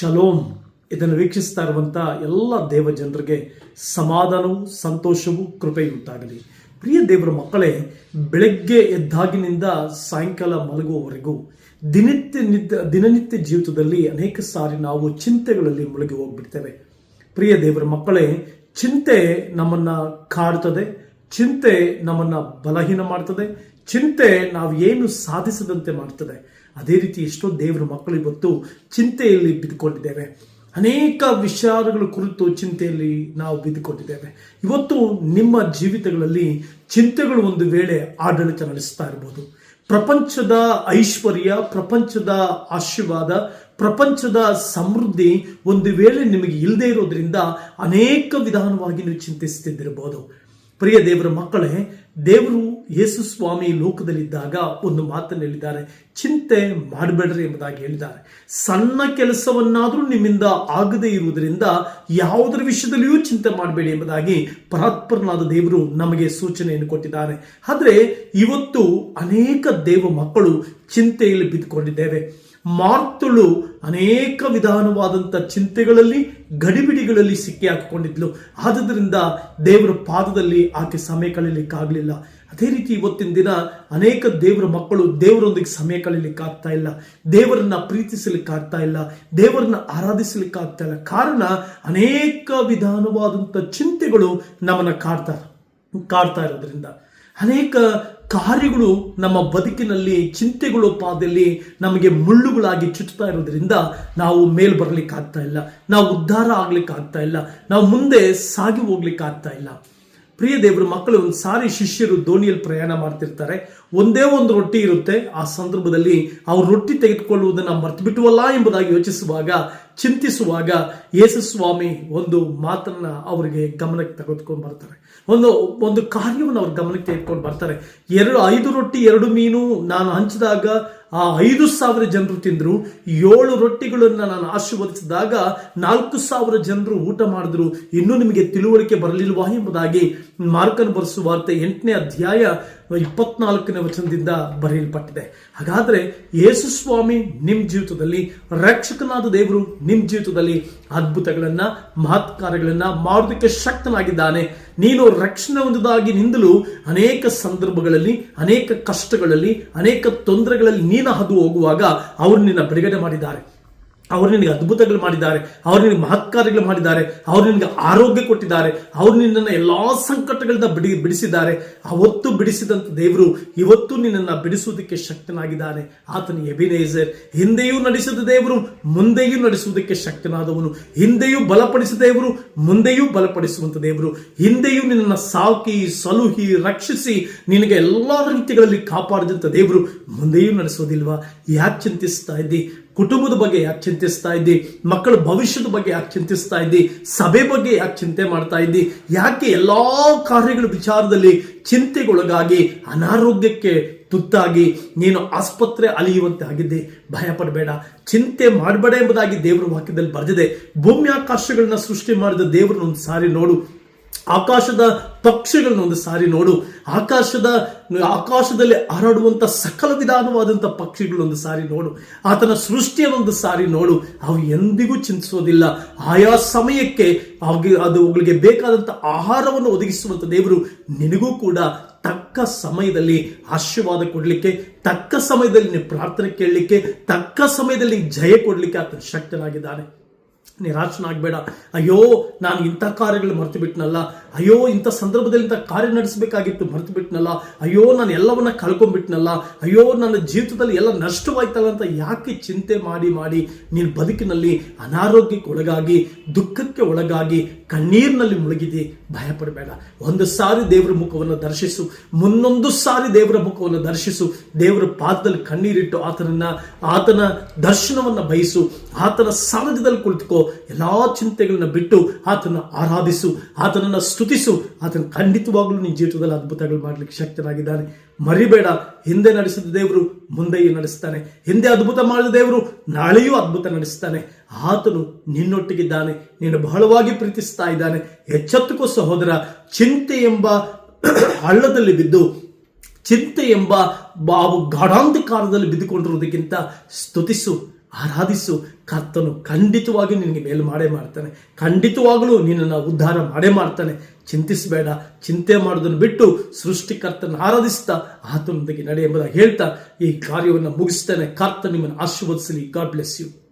Shalom ಇದನ್ನು ವೀಕ್ಷಿಸ್ತಾ ಇರುವಂಥ ಎಲ್ಲ ದೇವ ಜನರಿಗೆ ಸಮಾಧಾನವು, ಸಂತೋಷವು, ಕೃಪೆಯುಂಟಾಗಲಿ. ಪ್ರಿಯ ದೇವರ ಮಕ್ಕಳೇ, ಬೆಳಗ್ಗೆ ಎದ್ದಾಗಿನಿಂದ ಸಾಯಂಕಾಲ ಮಲಗುವವರೆಗೂ ದಿನನಿತ್ಯ ನಿತ್ಯ ದಿನನಿತ್ಯ ಜೀವಿತದಲ್ಲಿ ಅನೇಕ ಸಾರಿ ನಾವು ಚಿಂತೆಗಳಲ್ಲಿ ಮುಳುಗಿ ಹೋಗ್ಬಿಡ್ತೇವೆ. ಪ್ರಿಯ ದೇವರ ಮಕ್ಕಳೇ, ಚಿಂತೆ ನಮ್ಮನ್ನ ಕಾಡ್ತದೆ, ಚಿಂತೆ ನಮ್ಮನ್ನ ಬಲಹೀನ ಮಾಡ್ತದೆ, ಚಿಂತೆ ನಾವು ಏನು ಸಾಧಿಸದಂತೆ ಮಾಡ್ತದೆ. ಅದೇ ರೀತಿ ಎಷ್ಟೋ ದೇವರ ಮಕ್ಕಳು ಇವತ್ತು ಚಿಂತೆಯಲ್ಲಿ ಬಿದ್ದುಕೊಂಡಿದ್ದೇವೆ. ಅನೇಕ ವಿಚಾರಗಳ ಕುರಿತು ಚಿಂತೆಯಲ್ಲಿ ನಾವು ಬಿದ್ದುಕೊಂಡಿದ್ದೇವೆ. ಇವತ್ತು ನಿಮ್ಮ ಜೀವಿತಗಳಲ್ಲಿ ಚಿಂತೆಗಳು ಒಂದು ವೇಳೆ ಆಡಳಿತ ನಡೆಸ್ತಾ ಇರಬಹುದು ಪ್ರಪಂಚದ ಐಶ್ವರ್ಯ, ಪ್ರಪಂಚದ ಆಶೀರ್ವಾದ, ಪ್ರಪಂಚದ ಸಮೃದ್ಧಿ ಒಂದು ವೇಳೆ ನಿಮಗೆ ಇಲ್ಲದೆ ಇರೋದ್ರಿಂದ ಅನೇಕ ವಿಧಾನವಾಗಿ ನೀವು ಚಿಂತಿಸುತ್ತಿದ್ದಿರಬಹುದು ಪ್ರಿಯ ದೇವರ ಮಕ್ಕಳೇ, ದೇವರು ಯೇಸು ಸ್ವಾಮಿ ಲೋಕದಲ್ಲಿದ್ದಾಗ ಒಂದು ಮಾತನ್ನು ಹೇಳಿದ್ದಾರೆ. ಚಿಂತೆ ಮಾಡಬೇಡ್ರಿ ಎಂಬುದಾಗಿ ಹೇಳಿದ್ದಾರೆ. ಸಣ್ಣ ಕೆಲಸವನ್ನಾದರೂ ನಿಮ್ಮಿಂದ ಆಗದೇ ಇರುವುದರಿಂದ ಯಾವುದರ ವಿಷಯದಲ್ಲಿಯೂ ಚಿಂತೆ ಮಾಡಬೇಡಿ ಎಂಬುದಾಗಿ ಪರಾತ್ಪರನಾದ ದೇವರು ನಮಗೆ ಸೂಚನೆಯನ್ನು ಕೊಟ್ಟಿದ್ದಾರೆ. ಆದರೆ, ಇವತ್ತು ಅನೇಕ ದೇವ ಮಕ್ಕಳು ಚಿಂತೆಯಲ್ಲಿ ಬಿದ್ದುಕೊಂಡಿದ್ದೇವೆ. ಮಾರ್ತಳು ಅನೇಕ ವಿಧಾನವಾದಂಥ ಚಿಂತೆಗಳಲ್ಲಿ, ಗಡಿಬಿಡಿಗಳಲ್ಲಿ ಸಿಕ್ಕಿ ಹಾಕಿಕೊಂಡಿದ್ಲು. ಆದ್ದರಿಂದ ದೇವರ ಪಾದದಲ್ಲಿ ಆಕೆ ಸಮಯ ಕಳೀಲಿಕ್ಕಾಗಲಿಲ್ಲ. ಅದೇ ರೀತಿ ಇವತ್ತಿನ ದಿನ ಅನೇಕ ದೇವರ ಮಕ್ಕಳು ದೇವರೊಂದಿಗೆ ಸಮಯ ಆಗ್ತಾ ಇಲ್ಲ. ದೇವರನ್ನ ಪ್ರೀತಿಸಲಿಕ್ಕೆ ಆಗ್ತಾ ಇಲ್ಲ. ದೇವರನ್ನ ಆರಾಧಿಸಲಿಕ್ಕೆ ಆಗ್ತಾ ಇಲ್ಲ. ಕಾರಣ ಅನೇಕ ವಿಧಾನವಾದಂಥ ಚಿಂತೆಗಳು ನಮ್ಮನ್ನ ಕಾಡ್ತಾ ಕಾಡ್ತಾ ಇರೋದ್ರಿಂದ. ಅನೇಕ ಕಾರ್ಯಗಳು ನಮ್ಮ ಬದುಕಿನಲ್ಲಿ, ಚಿಂತೆಗಳು ಪಾದಲ್ಲಿ ನಮಗೆ ಮುಳ್ಳುಗಳಾಗಿ ಚುಚ್ಚುತ್ತಾ ಇರೋದ್ರಿಂದ ನಾವು ಮೇಲ್ ಬರ್ಲಿಕ್ಕೆ ಆಗ್ತಾ ಇಲ್ಲ. ನಾವು ಉದ್ಧಾರ ಆಗ್ಲಿಕ್ಕೆ ಆಗ್ತಾ ಇಲ್ಲ. ನಾವು ಮುಂದೆ ಸಾಗಿ ಹೋಗ್ಲಿಕ್ಕೆ ಆಗ್ತಾ ಇಲ್ಲ. ಪ್ರಿಯ ದೇವರ ಮಕ್ಕಳು, ಒಂದು ಸಾರಿ ಶಿಷ್ಯರು ದೋಣಿಯಲ್ಲಿ ಪ್ರಯಾಣ ಮಾಡ್ತಿರ್ತಾರೆ. ಒಂದೇ ಒಂದು ರೊಟ್ಟಿ ಇರುತ್ತೆ. ಆ ಸಂದರ್ಭದಲ್ಲಿ ಅವ್ರು ರೊಟ್ಟಿ ತೆಗೆದುಕೊಳ್ಳುವುದನ್ನು ಮರ್ತು ಬಿಟ್ಟುವಲ್ಲ ಎಂಬುದಾಗಿ ಯೋಚಿಸುವಾಗ ಚಿಂತಿಸುವಾಗ ಯೇಸುಸ್ವಾಮಿ ಒಂದು ಮಾತನ್ನ ಅವರಿಗೆ ಗಮನಕ್ಕೆ ತೆಗೆದುಕೊಂಡು ಬರ್ತಾರೆ. ಒಂದು ಒಂದು ಕಾರ್ಯವನ್ನು ಅವ್ರ ಗಮನಕ್ಕೆ ತೆಗೆದುಕೊಂಡು ಬರ್ತಾರೆ. ಎರಡು, ಐದು ರೊಟ್ಟಿ, ಎರಡು ಮೀನು ನಾನು ಹಂಚಿದಾಗ ಆ ಐದು ಸಾವಿರ ಜನರು ತಿಂದ್ರು. ಏಳು ರೊಟ್ಟಿಗಳನ್ನು ನಾನು ಆಶೀರ್ವದಿಸಿದಾಗ ನಾಲ್ಕು ಸಾವಿರ ಜನರು ಊಟ ಮಾಡಿದ್ರು. ಇನ್ನೂ ನಿಮಗೆ ತಿಳುವಳಿಕೆ ಬರಲಿಲ್ವಾ ಎಂಬುದಾಗಿ ಮಾರ್ಕನ್ ಬರೆಸುವ ವಾರ್ತೆ ಎಂಟನೇ ಅಧ್ಯಾಯ ಇಪ್ಪತ್ನಾಲ್ಕನೇ ವಚನದಿಂದ ಬರೆಯಲ್ಪಟ್ಟಿದೆ. ಹಾಗಾದ್ರೆ ಯೇಸು ಸ್ವಾಮಿ ನಿಮ್ಮ ಜೀವಿತದಲ್ಲಿ, ರಕ್ಷಕನಾದ ದೇವರು ನಿಮ್ಮ ಜೀವಿತದಲ್ಲಿ ಅದ್ಭುತಗಳನ್ನ, ಮಹತ್ಕಾರ್ಯಗಳನ್ನ ಮಾಡೋದಕ್ಕೆ ಶಕ್ತನಾಗಿದ್ದಾನೆ. ನೀನು ರಕ್ಷಣೆ ಹೊಂದಿದಾಗಿ ನಿಂದಲೂ ಅನೇಕ ಸಂದರ್ಭಗಳಲ್ಲಿ, ಅನೇಕ ಕಷ್ಟಗಳಲ್ಲಿ, ಅನೇಕ ತೊಂದರೆಗಳಲ್ಲಿ ನೀನು ಹದು ಹೋಗುವಾಗ ಅವರು ನಿನ್ನ ಬಿಡುಗಡೆ ಮಾಡಿದ್ದಾರೆ. ಅವರು ನಿನಗೆ ಅದ್ಭುತಗಳು ಮಾಡಿದ್ದಾರೆ, ಅವರು ನಿನಗೆ ಮಹತ್ಕಾರ್ಯಗಳು ಮಾಡಿದ್ದಾರೆ, ಅವರು ನಿನಗೆ ಆರೋಗ್ಯ ಕೊಟ್ಟಿದ್ದಾರೆ, ಅವರು ನಿನ್ನನ್ನು ಎಲ್ಲಾ ಸಂಕಟಗಳಿಂದ ಬಿಡಿ, ಬಿಡಿಸಿದ್ದಾರೆ. ಅವತ್ತು ಬಿಡಿಸಿದಂತ ದೇವರು ಇವತ್ತು ನಿನ್ನನ್ನು ಬಿಡಿಸುವುದಕ್ಕೆ ಶಕ್ತನಾಗಿದ್ದಾನೆ. ಆತನ ಎಬಿನೇಜರ್ ಹಿಂದೆಯೂ ನಡೆಸಿದ ದೇವರು, ಮುಂದೆಯೂ ನಡೆಸುವುದಕ್ಕೆ ಶಕ್ತನಾದವನು. ಹಿಂದೆಯೂ ಬಲಪಡಿಸಿದ ದೇವರು, ಮುಂದೆಯೂ ಬಲಪಡಿಸುವಂಥ ದೇವರು. ಹಿಂದೆಯೂ ನಿನ್ನನ್ನು ಸಾಕಿ, ಸಲುಹಿ, ರಕ್ಷಿಸಿ, ನಿನಗೆ ಎಲ್ಲ ರೀತಿಗಳಲ್ಲಿ ಕಾಪಾಡಿದಂಥ ದೇವರು ಮುಂದೆಯೂ ನಡೆಸೋದಿಲ್ವಾ? ಯಾಕೆ ಚಿಂತಿಸ್ತಾ ಇದ್ದಿ? ಕುಟುಂಬದ ಬಗ್ಗೆ ಯಾಕೆ ಚಿಂತಿಸ್ತಾ ಇದ್ದಿ? ಮಕ್ಕಳ ಭವಿಷ್ಯದ ಬಗ್ಗೆ ಯಾಕೆ ಚಿಂತಿಸ್ತಾ ಇದ್ದಿ? ಸಭೆ ಬಗ್ಗೆ ಯಾಕೆ ಚಿಂತೆ ಮಾಡ್ತಾ ಇದ್ದಿ? ಯಾಕೆ ಎಲ್ಲಾ ಕಾರ್ಯಗಳ ವಿಚಾರದಲ್ಲಿ ಚಿಂತೆಗೊಳಗಾಗಿ, ಅನಾರೋಗ್ಯಕ್ಕೆ ತುತ್ತಾಗಿ, ನೀನು ಆಸ್ಪತ್ರೆ ಅಲಿಯುವಂತೆ ಆಗಿದ್ದೆ? ಭಯ ಪಡಬೇಡ ಚಿಂತೆ ಮಾಡಬೇಡ ಎಂಬುದಾಗಿ ದೇವರ ವಾಕ್ಯದಲ್ಲಿ ಬರೆದಿದೆ. ಭೂಮಿ ಆಕಾಶಗಳನ್ನ ಸೃಷ್ಟಿ ಮಾಡಿದ ದೇವರನ್ನ ಒಂದು ಸಾರಿ ನೋಡು. ಆಕಾಶದ ಪಕ್ಷಿಗಳನ್ನ ಒಂದು ಸಾರಿ ನೋಡು. ಆಕಾಶದ, ಆಕಾಶದಲ್ಲಿ ಹರಡುವಂಥ ಸಕಲ ವಿಧಾನವಾದಂಥ ಪಕ್ಷಿಗಳನ್ನೊಂದು ಸಾರಿ ನೋಡು. ಆತನ ಸೃಷ್ಟಿಯನ್ನೊಂದು ಸಾರಿ ನೋಡು. ಅವು ಎಂದಿಗೂ ಚಿಂತಿಸೋದಿಲ್ಲ. ಆಯಾ ಸಮಯಕ್ಕೆ ಅದು ಅವುಗಳಿಗೆ ಬೇಕಾದಂಥ ಆಹಾರವನ್ನು ಒದಗಿಸುವಂತ ದೇವರು ನಿನಗೂ ಕೂಡ ತಕ್ಕ ಸಮಯದಲ್ಲಿ ಆಶೀರ್ವಾದ ಕೊಡಲಿಕ್ಕೆ, ತಕ್ಕ ಸಮಯದಲ್ಲಿ ಪ್ರಾರ್ಥನೆ ಕೇಳಲಿಕ್ಕೆ, ತಕ್ಕ ಸಮಯದಲ್ಲಿ ಜಯ ಕೊಡಲಿಕ್ಕೆ ಆತನ ಶಕ್ತನಾಗಿದ್ದಾನೆ. ನಿರಾಶನಾಗಬೇಡ ಅಯ್ಯೋ, ನಾನು ಇಂಥ ಕಾರ್ಯಗಳು ಮರೆತು ಬಿಟ್ನಲ್ಲ ಅಯ್ಯೋ, ಇಂಥ ಸಂದರ್ಭದಲ್ಲಿ ಇಂಥ ಕಾರ್ಯ ನಡೆಸಬೇಕಾಗಿತ್ತು ಮರೆತು ಬಿಟ್ನಲ್ಲ ಅಯ್ಯೋ, ನಾನು ಎಲ್ಲವನ್ನ ಕಳ್ಕೊಂಡ್ಬಿಟ್ನಲ್ಲ ಅಯ್ಯೋ, ನನ್ನ ಜೀವಿತದಲ್ಲಿ ಎಲ್ಲ ನಷ್ಟವಾಯ್ತಲ್ಲ ಅಂತ ಯಾಕೆ ಚಿಂತೆ ಮಾಡಿ ಮಾಡಿ ನೀನು ಬದುಕಿನಲ್ಲಿ ಅನಾರೋಗ್ಯಕ್ಕೆ ಒಳಗಾಗಿ, ದುಃಖಕ್ಕೆ ಒಳಗಾಗಿ ಕಣ್ಣೀರಿನಲ್ಲಿ ಮುಳುಗಿದೆ? ಭಯಪಡಬೇಡ. ಒಂದು ಸಾರಿ ದೇವರ ಮುಖವನ್ನು ದರ್ಶಿಸು. ಮುನ್ನೊಂದು ಸಾರಿ ದೇವರ ಮುಖವನ್ನು ದರ್ಶಿಸು. ದೇವರ ಪಾದದಲ್ಲಿ ಕಣ್ಣೀರಿಟ್ಟು ಆತನನ್ನ, ಆತನ ದರ್ಶನವನ್ನ ಬಯಸು. ಆತನ ಸಾರಥ್ಯದಲ್ಲಿ ಕುಳಿತುಕೋ ಎಲ್ಲಾ ಚಿಂತೆಗಳನ್ನ ಬಿಟ್ಟು ಆತನ ಆರಾಧಿಸು, ಆತನನ್ನ ಸ್ತುತಿಸು. ಆತನ ಖಂಡಿತವಾಗ್ಲೂ ನಿನ್ನ ಜೀವಿತದಲ್ಲಿ ಅದ್ಭುತಗಳು ಮಾಡ್ಲಿಕ್ಕೆ ಶಕ್ತನಾಗಿದ್ದಾನೆ. ಮರಿಬೇಡ. ಹಿಂದೆ ನಡೆಸಿದ ದೇವರು ಮುಂದೆಯೂ ನಡೆಸ್ತಾನೆ. ಹಿಂದೆ ಅದ್ಭುತ ಮಾಡಿದ ದೇವರು ನಾಳೆಯೂ ಅದ್ಭುತ ನಡೆಸ್ತಾನೆ. ಆತನು ನಿನ್ನೊಟ್ಟಿಗಿದ್ದಾನೆ. ನೀನು ಬಹಳವಾಗಿ ಪ್ರೀತಿಸ್ತಾ ಇದ್ದಾನೆ. ಎಚ್ಚೆತ್ತುಕೋ ಸಹೋದರ, ಚಿಂತೆ ಎಂಬ ಹಳ್ಳದಲ್ಲಿ ಬಿದ್ದು, ಚಿಂತೆ ಎಂಬ ಬಾವು ಗಾಢಾಂಧಕಾರದಲ್ಲಿ ಬಿದ್ದುಕೊಂಡಿರುವುದಕ್ಕಿಂತ ಸ್ತುತಿಸು. ಆರಾಧಿಸು. ಕರ್ತನು ಖಂಡಿತವಾಗಿ ನಿನಗೆ ಮೇಲು ಮಾಡೇ ಮಾಡ್ತಾನೆ. ಖಂಡಿತವಾಗಲೂ ನಿನ್ನನ್ನು ಉದ್ಧಾರ ಮಾಡೇ ಮಾಡ್ತಾನೆ. ಚಿಂತಿಸಬೇಡ. ಚಿಂತೆ ಮಾಡೋದನ್ನು ಬಿಟ್ಟು ಸೃಷ್ಟಿಕರ್ತನ ಆರಾಧಿಸ್ತಾ ಆತನೊಂದಿಗೆ ನಡೆ ಎಂಬುದಾಗಿ ಹೇಳ್ತಾ ಈ ಕಾರ್ಯವನ್ನು ಮುಗಿಸ್ತಾನೆ. ಕರ್ತ ನಿಮ್ಮನ್ನು ಆಶೀರ್ವದಿಸಲಿ. God bless you